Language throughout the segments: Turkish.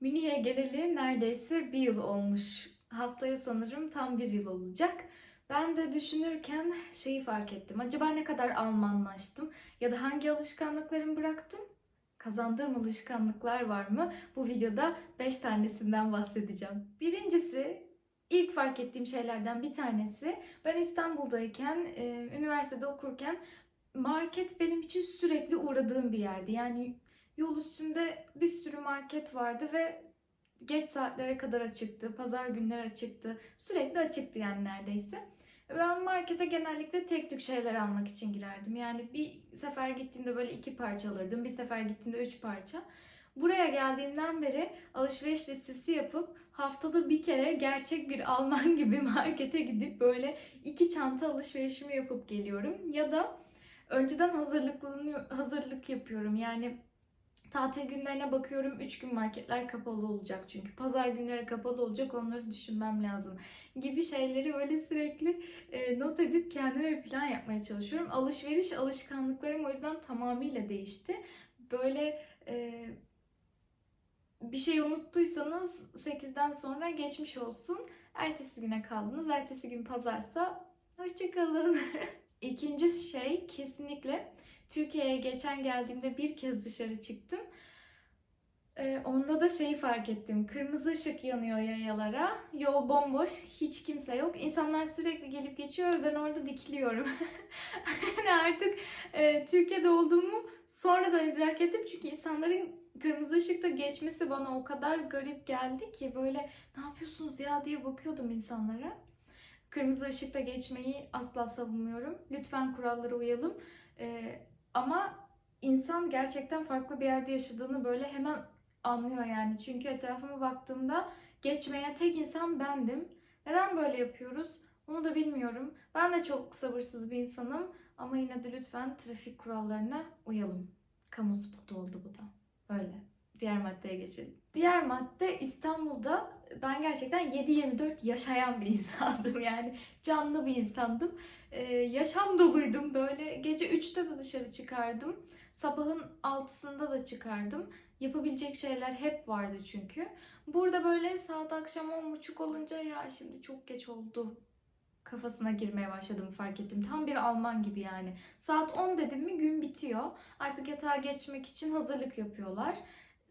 Münih'e geleli neredeyse bir yıl olmuş. Haftaya sanırım tam bir yıl olacak. Ben de düşünürken şeyi fark ettim. Acaba ne kadar Almanlaştım? Ya da hangi alışkanlıklarımı bıraktım? Kazandığım alışkanlıklar var mı? Bu videoda 5 tanesinden bahsedeceğim. Birincisi, ilk fark ettiğim şeylerden bir tanesi. Ben İstanbul'dayken, e, üniversitede okurken market benim için sürekli uğradığım bir yerdi. Yani yol üstünde bir sürü market vardı ve geç saatlere kadar açıktı. Pazar günleri açıktı. Sürekli açıktı yani neredeyse. Ben markete genellikle tek tük şeyler almak için girerdim. Yani bir sefer gittiğimde böyle iki parça alırdım. Bir sefer gittiğimde üç parça. Buraya geldiğimden beri alışveriş listesi yapıp haftada bir kere gerçek bir Alman gibi markete gidip böyle iki çanta alışverişimi yapıp geliyorum. Ya da önceden hazırlıklanıyor, hazırlık yapıyorum. Yani tatil günlerine bakıyorum 3 gün marketler kapalı olacak çünkü pazar günleri kapalı olacak onları düşünmem lazım gibi şeyleri böyle sürekli e, not edip kendime plan yapmaya çalışıyorum. Alışveriş alışkanlıklarım o yüzden tamamıyla değişti. Böyle e, bir şey unuttuysanız 8'den sonra geçmiş olsun. Ertesi güne kaldınız. Ertesi gün pazarsa hoşçakalın. İkinci şey kesinlikle Türkiye'ye geçen geldiğimde bir kez dışarı çıktım. Ee, onda da şeyi fark ettim. Kırmızı ışık yanıyor yayalara. Yol bomboş. Hiç kimse yok. İnsanlar sürekli gelip geçiyor ben orada dikiliyorum. yani artık e, Türkiye'de olduğumu sonradan idrak ettim. Çünkü insanların kırmızı ışıkta geçmesi bana o kadar garip geldi ki böyle ne yapıyorsunuz ya diye bakıyordum insanlara. Kırmızı ışıkta geçmeyi asla savunmuyorum. Lütfen kurallara uyalım. Ee, ama insan gerçekten farklı bir yerde yaşadığını böyle hemen anlıyor yani. Çünkü etrafıma baktığımda geçmeye tek insan bendim. Neden böyle yapıyoruz? Onu da bilmiyorum. Ben de çok sabırsız bir insanım. Ama yine de lütfen trafik kurallarına uyalım. Kamu spotu oldu bu da. Öyle. Diğer maddeye geçelim. Diğer madde İstanbul'da ben gerçekten 7-24 yaşayan bir insandım. Yani canlı bir insandım. Ee, yaşam doluydum böyle. Gece 3'te de dışarı çıkardım. Sabahın 6'sında da çıkardım. Yapabilecek şeyler hep vardı çünkü. Burada böyle saat akşam 10.30 olunca ya şimdi çok geç oldu kafasına girmeye başladım fark ettim. Tam bir Alman gibi yani. Saat 10 dedim mi gün bitiyor. Artık yatağa geçmek için hazırlık yapıyorlar.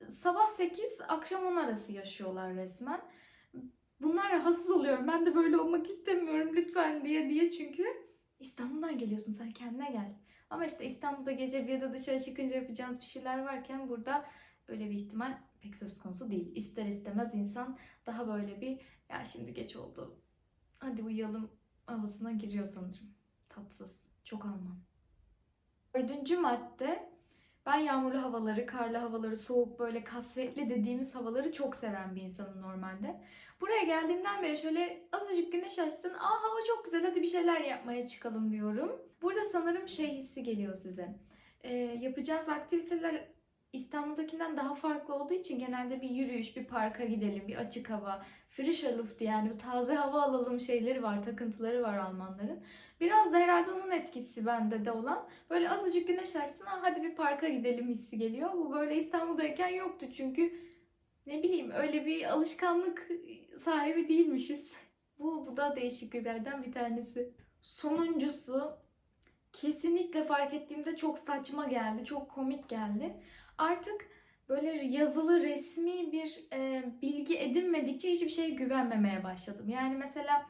Sabah 8 akşam 10 arası yaşıyorlar resmen. Bunlar rahatsız oluyorum. Ben de böyle olmak istemiyorum lütfen diye diye çünkü İstanbul'dan geliyorsun sen kendine gel. Ama işte İstanbul'da gece bir de dışarı çıkınca yapacağınız bir şeyler varken burada öyle bir ihtimal pek söz konusu değil. İster istemez insan daha böyle bir ya şimdi geç oldu hadi uyuyalım havasına giriyor sanırım. Tatsız. Çok Alman. Dördüncü madde ben yağmurlu havaları, karlı havaları, soğuk böyle kasvetli dediğimiz havaları çok seven bir insanım normalde. Buraya geldiğimden beri şöyle azıcık güneş açsın, aa hava çok güzel hadi bir şeyler yapmaya çıkalım diyorum. Burada sanırım şey hissi geliyor size. Ee, yapacağınız aktiviteler İstanbul'dakinden daha farklı olduğu için genelde bir yürüyüş, bir parka gidelim, bir açık hava, frische Luft yani taze hava alalım şeyleri var, takıntıları var Almanların. Biraz da herhalde onun etkisi bende de olan. Böyle azıcık güneş açsın, "Aa, hadi bir parka gidelim hissi geliyor. Bu böyle İstanbul'dayken yoktu çünkü ne bileyim öyle bir alışkanlık sahibi değilmişiz. Bu, bu da değişikliklerden bir tanesi. Sonuncusu kesinlikle fark ettiğimde çok saçma geldi, çok komik geldi. Artık böyle yazılı resmi bir e, bilgi edinmedikçe hiçbir şeye güvenmemeye başladım. Yani mesela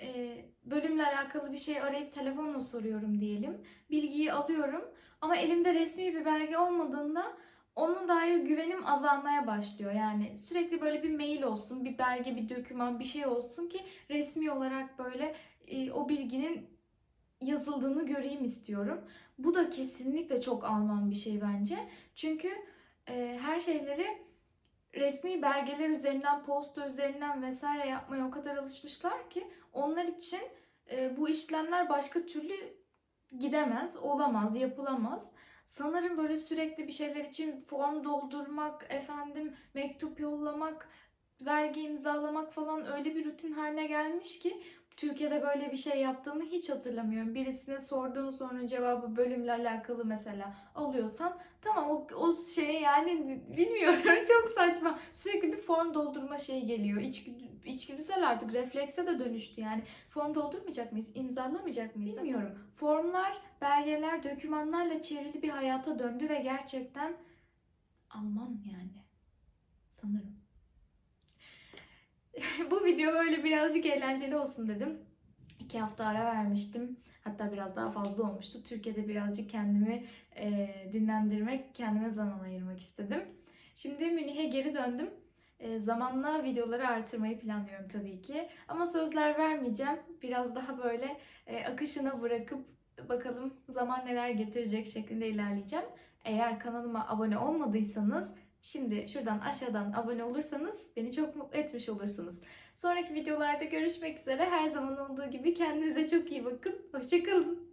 e, bölümle alakalı bir şey arayıp telefonla soruyorum diyelim. Bilgiyi alıyorum ama elimde resmi bir belge olmadığında ona dair güvenim azalmaya başlıyor. Yani sürekli böyle bir mail olsun, bir belge, bir doküman, bir şey olsun ki resmi olarak böyle e, o bilginin yazıldığını göreyim istiyorum. Bu da kesinlikle çok Alman bir şey bence. Çünkü e, her şeyleri resmi belgeler üzerinden, posta üzerinden vesaire yapmaya o kadar alışmışlar ki onlar için e, bu işlemler başka türlü gidemez, olamaz, yapılamaz. Sanırım böyle sürekli bir şeyler için form doldurmak, efendim mektup yollamak, belge imzalamak falan öyle bir rutin haline gelmiş ki Türkiye'de böyle bir şey yaptığımı hiç hatırlamıyorum. Birisine sorduğum sorunun cevabı bölümle alakalı mesela alıyorsam tamam o, o şeye yani bilmiyorum çok saçma. Sürekli bir form doldurma şeyi geliyor. İçgüdü, içgüdüsel artık reflekse de dönüştü yani. Form doldurmayacak mıyız? İmzalamayacak mıyız? Bilmiyorum. Formlar, belgeler, dokümanlarla çevrili bir hayata döndü ve gerçekten Alman yani. Sanırım. Bu video böyle birazcık eğlenceli olsun dedim. İki hafta ara vermiştim. Hatta biraz daha fazla olmuştu. Türkiye'de birazcık kendimi e, dinlendirmek, kendime zaman ayırmak istedim. Şimdi Münih'e geri döndüm. E, zamanla videoları artırmayı planlıyorum tabii ki. Ama sözler vermeyeceğim. Biraz daha böyle e, akışına bırakıp bakalım zaman neler getirecek şeklinde ilerleyeceğim. Eğer kanalıma abone olmadıysanız Şimdi şuradan aşağıdan abone olursanız beni çok mutlu etmiş olursunuz. Sonraki videolarda görüşmek üzere. Her zaman olduğu gibi kendinize çok iyi bakın. Hoşçakalın.